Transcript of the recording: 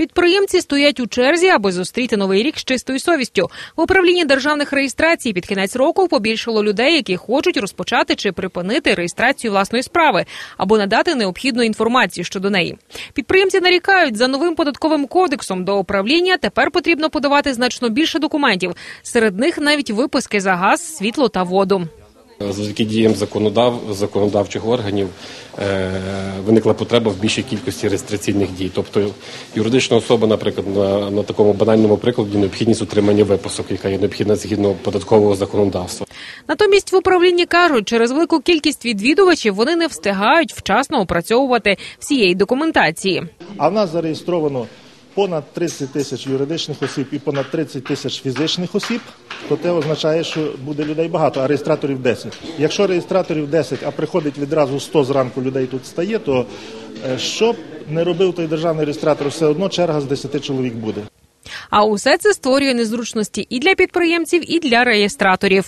Підприємці стоять у черзі, аби зустріти новий рік з чистою совістю. В управлінні державних реєстрацій під кінець року побільшало людей, які хочуть розпочати чи припинити реєстрацію власної справи або надати необхідну інформацію щодо неї. Підприємці нарікають за новим податковим кодексом до управління. Тепер потрібно подавати значно більше документів. Серед них навіть виписки за газ, світло та воду. Завдяки діям законодав, законодавчих органів е, виникла потреба в більшій кількості реєстраційних дій. Тобто юридична особа, наприклад, на, на такому банальному прикладі необхідність утримання виписок, яка є необхідна згідно податкового законодавства. Натомість в управлінні кажуть, через велику кількість відвідувачів вони не встигають вчасно опрацьовувати всієї документації. А в нас зареєстровано понад 30 тисяч юридичних осіб і понад 30 тисяч фізичних осіб, то це означає, що буде людей багато, а реєстраторів 10. Якщо реєстраторів 10, а приходить відразу 100 зранку людей тут стає, то е, що б не робив той державний реєстратор, все одно черга з 10 чоловік буде. А усе це створює незручності і для підприємців, і для реєстраторів.